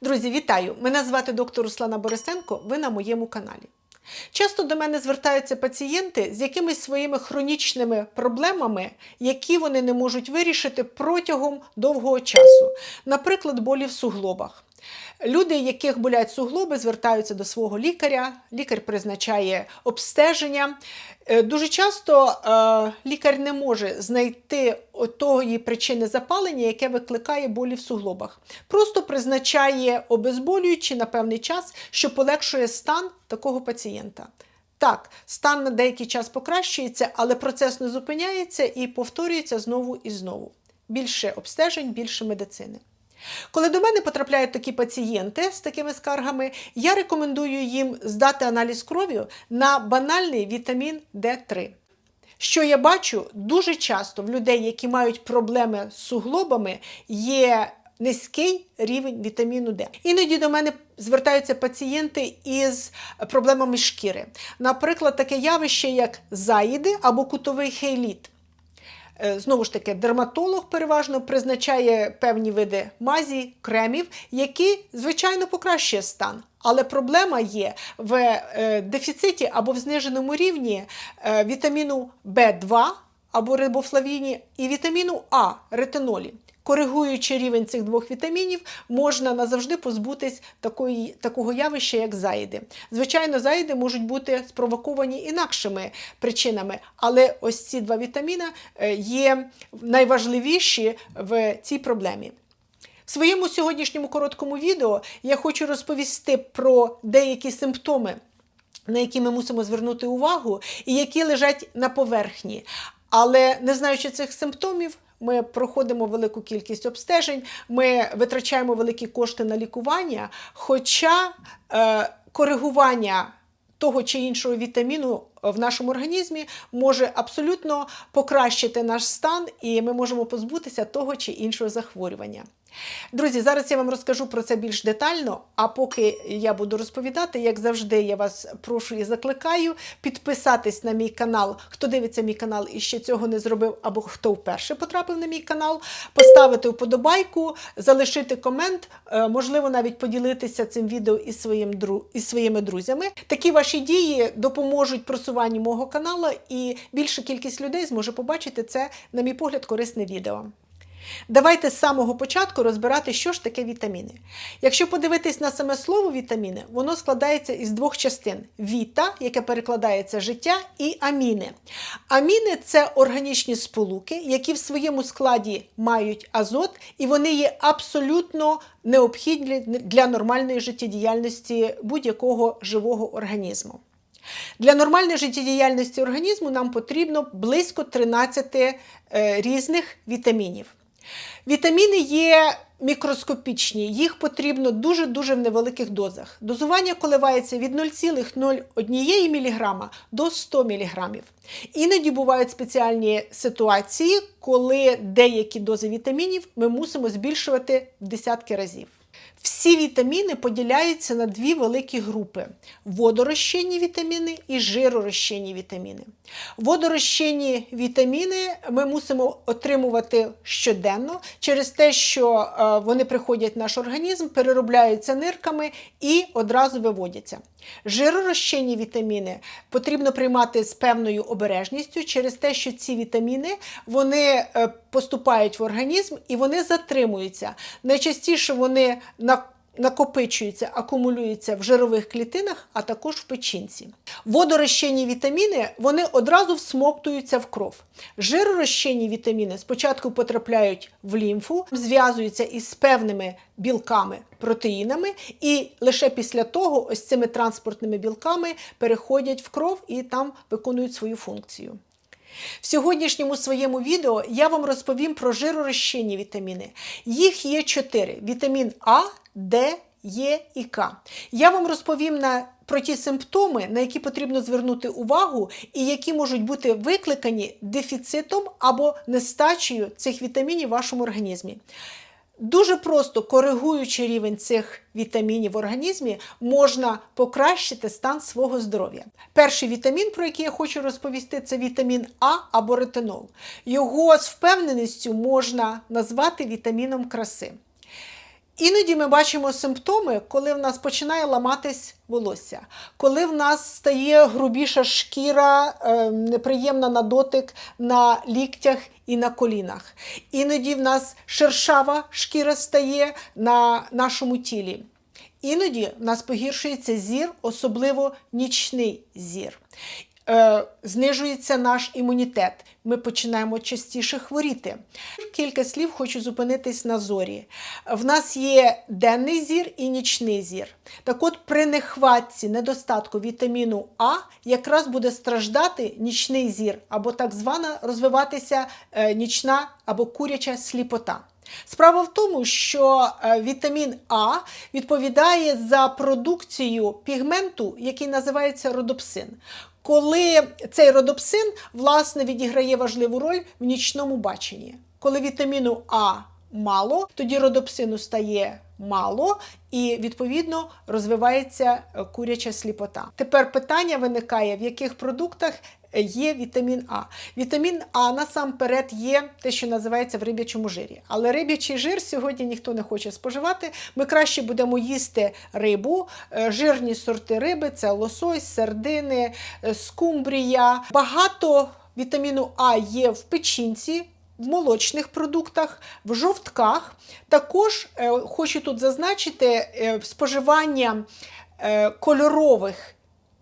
Друзі, вітаю! Мене звати доктор Руслана Борисенко. Ви на моєму каналі. Часто до мене звертаються пацієнти з якимись своїми хронічними проблемами, які вони не можуть вирішити протягом довгого часу, наприклад, болі в суглобах. Люди, яких болять суглоби, звертаються до свого лікаря. Лікар призначає обстеження. Е, Дуже часто е, лікар не може знайти тої причини запалення, яке викликає болі в суглобах. Просто призначає обезболюючі на певний час, що полегшує стан такого пацієнта. Так, стан на деякий час покращується, але процес не зупиняється і повторюється знову і знову. Більше обстежень, більше медицини. Коли до мене потрапляють такі пацієнти з такими скаргами, я рекомендую їм здати аналіз крові на банальний вітамін D3. Що я бачу, дуже часто в людей, які мають проблеми з суглобами, є низький рівень вітаміну D. Іноді до мене звертаються пацієнти із проблемами шкіри. Наприклад, таке явище, як заїди або кутовий хейліт. Е, Знову ж таки, дерматолог переважно призначає певні види мазі, кремів, які, звичайно, покращує стан. Але проблема є в е, дефіциті або в зниженому рівні е, вітаміну В2 або рибофлавіні і вітаміну А ретинолі. Коригуючи рівень цих двох вітамінів, можна назавжди позбутись такої, такого явища, як заїди. Звичайно, заїди можуть бути спровоковані інакшими причинами, але ось ці два вітаміни е, є найважливіші в цій проблемі. В своєму сьогоднішньому короткому відео я хочу розповісти про деякі симптоми, на які ми мусимо звернути увагу, і які лежать на поверхні. Але не знаючи цих симптомів, ми проходимо велику кількість обстежень, ми витрачаємо великі кошти на лікування, хоча е, коригування того чи іншого вітаміну в нашому організмі може абсолютно покращити наш стан, і ми можемо позбутися того чи іншого захворювання. Друзі, зараз я вам розкажу про це більш детально. А поки я буду розповідати, як завжди, я вас прошу і закликаю підписатись на мій канал, хто дивиться мій канал і ще цього не зробив, або хто вперше потрапив на мій канал, поставити вподобайку, залишити комент, е, можливо, навіть поділитися цим відео із, своїм, із своїми друзями. Такі ваші дії допоможуть просуванню мого каналу, і більша кількість людей зможе побачити це, на мій погляд, корисне відео. Давайте з самого початку розбирати, що ж таке вітаміни. Якщо подивитись на саме слово вітаміни, воно складається із двох частин: віта, яке перекладається життя, і аміни. Аміни це органічні сполуки, які в своєму складі мають азот, і вони є абсолютно необхідні для нормальної життєдіяльності будь-якого живого організму. Для нормальної життєдіяльності організму нам потрібно близько 13 е, різних вітамінів. Вітаміни є мікроскопічні, їх потрібно дуже-дуже в невеликих дозах. Дозування коливається від 0,01 мг до 100 мг. Іноді бувають спеціальні ситуації, коли деякі дози вітамінів ми мусимо збільшувати десятки разів. Всі вітаміни поділяються на дві великі групи: водорозчинні вітаміни і жиророзчинні вітаміни. Водорозчинні вітаміни ми мусимо отримувати щоденно через те, що е, вони приходять в наш організм, переробляються нирками і одразу виводяться. Жиророзчинні вітаміни потрібно приймати з певною обережністю через те, що ці вітаміни вони е, поступають в організм і вони затримуються. Найчастіше вони на накопичуються, акумулюються в жирових клітинах, а також в печінці. Водорозчинні вітаміни вони одразу всмоктуються в кров. Жиророзчинні вітаміни спочатку потрапляють в лімфу, зв'язуються із певними білками, протеїнами, і лише після того ось цими транспортними білками переходять в кров і там виконують свою функцію. В сьогоднішньому своєму відео я вам розповім про жиророзчинні вітаміни. Їх є чотири: вітамін А, Д, Е і К. Я вам розповім на, про ті симптоми, на які потрібно звернути увагу, і які можуть бути викликані дефіцитом або нестачею цих вітамінів в вашому організмі. Дуже просто коригуючи рівень цих вітамінів в організмі, можна покращити стан свого здоров'я. Перший вітамін, про який я хочу розповісти, це вітамін А або ретинол. Його з впевненістю можна назвати вітаміном краси. Іноді ми бачимо симптоми, коли в нас починає ламатись волосся, коли в нас стає грубіша шкіра, е, неприємна на дотик на ліктях і на колінах. Іноді в нас шершава шкіра стає на нашому тілі. Іноді в нас погіршується зір, особливо нічний зір. Е, знижується наш імунітет. Ми починаємо частіше хворіти. Кілька слів хочу зупинитись на зорі. В нас є денний зір і нічний зір. Так от, при нехватці недостатку вітаміну А якраз буде страждати нічний зір, або так звана розвиватися е, нічна або куряча сліпота. Справа в тому, що е, вітамін А відповідає за продукцію пігменту, який називається родопсин. Коли цей родопсин власне відіграє важливу роль в нічному баченні. Коли вітаміну А мало, тоді родопсину стає мало і відповідно розвивається е, куряча сліпота. Тепер питання виникає, в яких продуктах є вітамін А. Вітамін А насамперед є те, що називається в риб'ячому жирі. Але риб'ячий жир сьогодні ніхто не хоче споживати. Ми краще будемо їсти рибу, е, жирні сорти риби це лосось, сердини, е, скумбрія. Багато вітаміну А є в печінці. В молочних продуктах, в жовтках. Також е, хочу тут зазначити е, споживання е, кольорових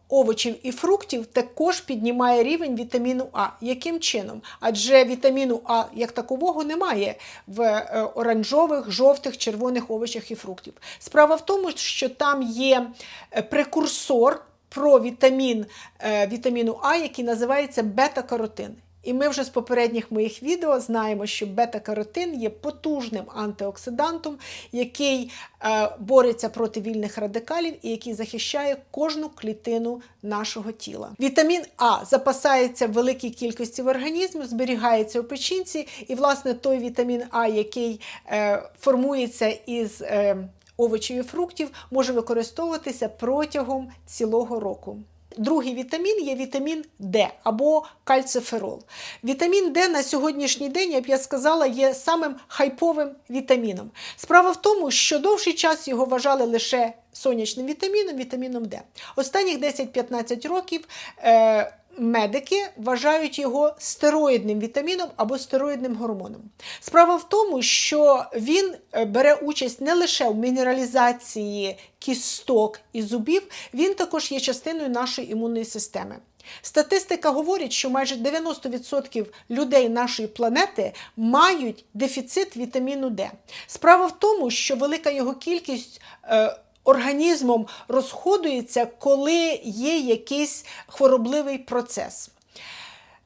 овочів і фруктів також піднімає рівень вітаміну А. Яким чином? Адже вітаміну А як такового немає в е, оранжових, жовтих, червоних овочах і фруктів. Справа в тому, що там є е, прекурсор про вітамін, е, вітаміну А, який називається бета-каротин. І ми вже з попередніх моїх відео знаємо, що бета-каротин є потужним антиоксидантом, який е, бореться проти вільних радикалів і який захищає кожну клітину нашого тіла. Вітамін А запасається в великій кількості в організмі, зберігається у печінці, і, власне, той вітамін А, який е, формується із е, овочів і фруктів, може використовуватися протягом цілого року. Другий вітамін є вітамін Д або кальциферол. Вітамін Д на сьогоднішній день, я б я сказала, є самим хайповим вітаміном. Справа в тому, що довший час його вважали лише сонячним вітаміном, вітаміном Д. Останніх 10-15 років. Е, Медики вважають його стероїдним вітаміном або стероїдним гормоном. Справа в тому, що він е, бере участь не лише в мінералізації кісток і зубів, він також є частиною нашої імунної системи. Статистика говорить, що майже 90% людей нашої планети мають дефіцит вітаміну Д. Справа в тому, що велика його кількість. Е, організмом розходується, коли є якийсь хворобливий процес.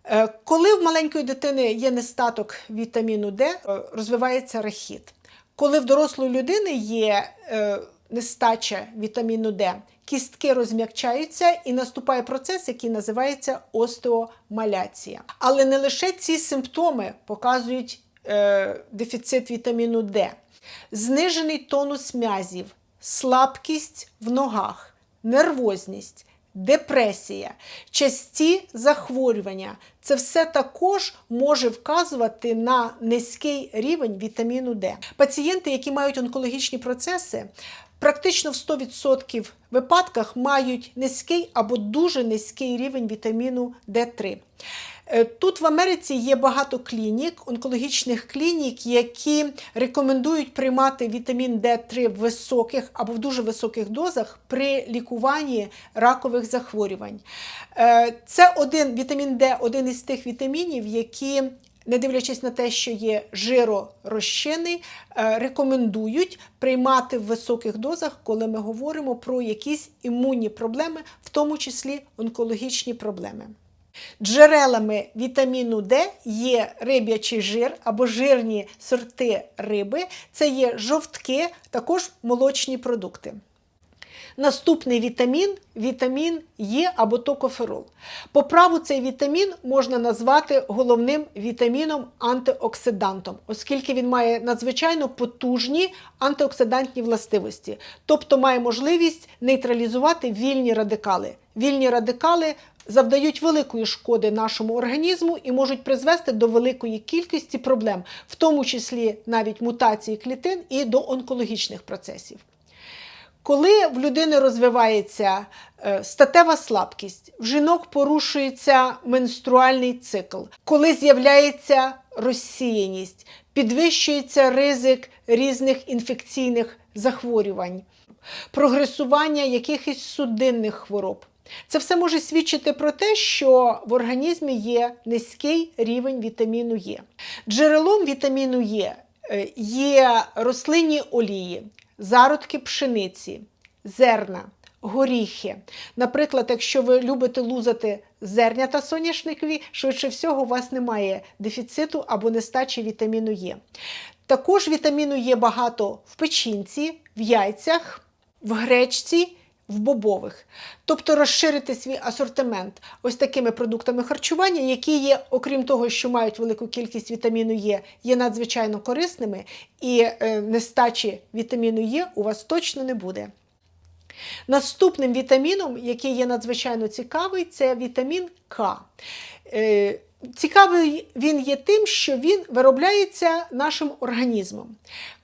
Е, Коли в маленької дитини є нестаток вітаміну Д, е, розвивається рахіт. Коли в дорослої людини є е, нестача вітаміну Д, кістки розм'якчаються і наступає процес, який називається остеомаляція. Але не лише ці симптоми показують дефіцит вітаміну Д, знижений тонус м'язів, слабкість в ногах, нервозність, депресія, часті захворювання. Це все також може вказувати на низький рівень вітаміну Д. Пацієнти, які мають онкологічні процеси, практично в 100% випадках мають низький або дуже низький рівень вітаміну Д3. Е, Тут в Америці є багато клінік, онкологічних клінік, які рекомендують приймати вітамін Д3 в високих або в дуже високих дозах при лікуванні ракових захворювань. Е, Це один вітамін Д, один із тих вітамінів, які не дивлячись на те, що є жиророзчинний, е, рекомендують приймати в високих дозах, коли ми говоримо про якісь імунні проблеми, в тому числі онкологічні проблеми. Джерелами вітаміну Д є риб'ячий жир або жирні сорти риби, це є жовтки, також молочні продукти. Наступний вітамін вітамін Е або токоферол. По праву цей вітамін можна назвати головним вітаміном антиоксидантом, оскільки він має надзвичайно потужні антиоксидантні властивості, тобто має можливість нейтралізувати вільні радикали. Вільні радикали завдають великої шкоди нашому організму і можуть призвести до великої кількості проблем, в тому числі навіть мутації клітин і до онкологічних процесів. Коли в людини розвивається е, статева слабкість, в жінок порушується менструальний цикл, коли з'являється розсіяність, підвищується ризик різних інфекційних захворювань, прогресування якихось судинних хвороб. Це все може свідчити про те, що в організмі є низький рівень вітаміну Е. Джерелом вітаміну Е е, є рослинні олії, зародки пшениці, зерна, горіхи. Наприклад, якщо ви любите лузати зернята соняшникові, швидше всього у вас немає дефіциту або нестачі вітаміну Е. Також вітаміну Є багато в печінці, в яйцях, в гречці, в бобових. Тобто розширити свій асортимент ось такими продуктами харчування, які є, окрім того, що мають велику кількість вітаміну Є, є надзвичайно корисними, і е, нестачі вітаміну Є у вас точно не буде. Наступним вітаміном, який є надзвичайно цікавий, це вітамін К. Цікавий він є тим, що він виробляється нашим організмом.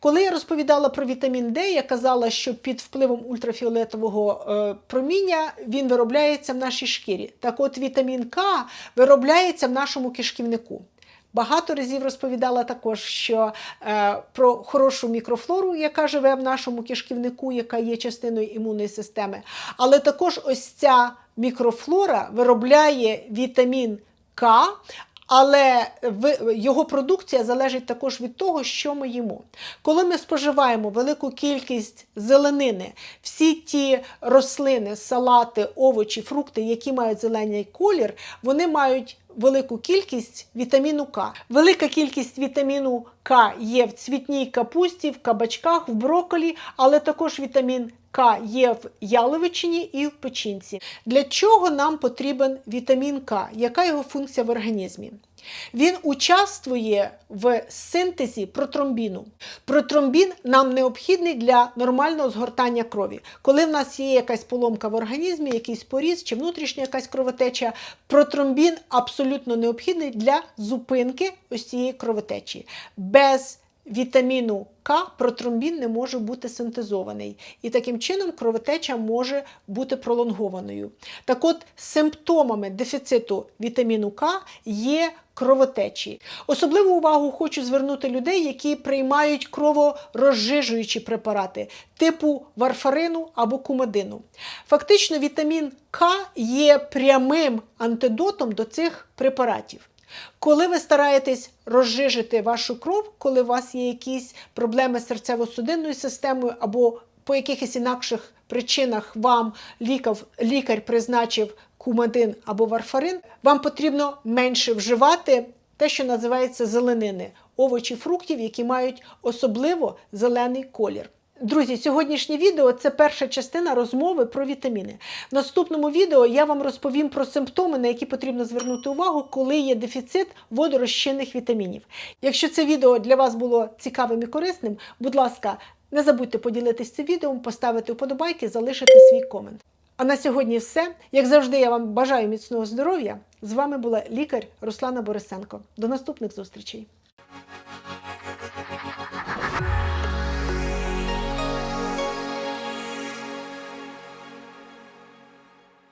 Коли я розповідала про вітамін Д, я казала, що під впливом ультрафіолетового е, проміння він виробляється в нашій шкірі. Так от вітамін К виробляється в нашому кишківнику. Багато разів розповідала також, що е, про хорошу мікрофлору, яка живе в нашому кишківнику, яка є частиною імунної системи. Але також ось ця мікрофлора виробляє вітамін К, але його продукція залежить також від того, що ми їмо. Коли ми споживаємо велику кількість зеленини, всі ті рослини, салати, овочі, фрукти, які мають зелений колір, вони мають велику кількість вітаміну К. Велика кількість вітаміну К є в цвітній капусті, в кабачках, в брокколі, але також вітамін К є в яловичині і в печінці. Для чого нам потрібен вітамін К? Яка його функція в організмі? Він участвує в синтезі протромбіну. Протромбін нам необхідний для нормального згортання крові. Коли в нас є якась поломка в організмі, якийсь поріз чи внутрішня якась кровотеча, протромбін абсолютно необхідний для зупинки ось цієї кровотечі. Без вітаміну К протромбін не може бути синтезований, і таким чином кровотеча може бути пролонгованою. Так от, симптомами дефіциту вітаміну К є кровотечі. Особливу увагу хочу звернути людей, які приймають кроворозжижуючі препарати типу варфарину або кумадину. Фактично, вітамін К є прямим антидотом до цих препаратів. Коли ви стараєтесь розжижити вашу кров, коли у вас є якісь проблеми з серцево-судинною системою або по якихось інакших причинах вам лікар, лікар призначив кумадин або варфарин, вам потрібно менше вживати те, що називається зеленини, овочі, фруктів, які мають особливо зелений колір. Друзі, сьогоднішнє відео це перша частина розмови про вітаміни. В наступному відео я вам розповім про симптоми, на які потрібно звернути увагу, коли є дефіцит водорозчинних вітамінів. Якщо це відео для вас було цікавим і корисним, будь ласка, не забудьте поділитися цим відео, поставити вподобайки, залишити свій комент. А на сьогодні все. Як завжди, я вам бажаю міцного здоров'я. З вами була лікар Руслана Борисенко. До наступних зустрічей.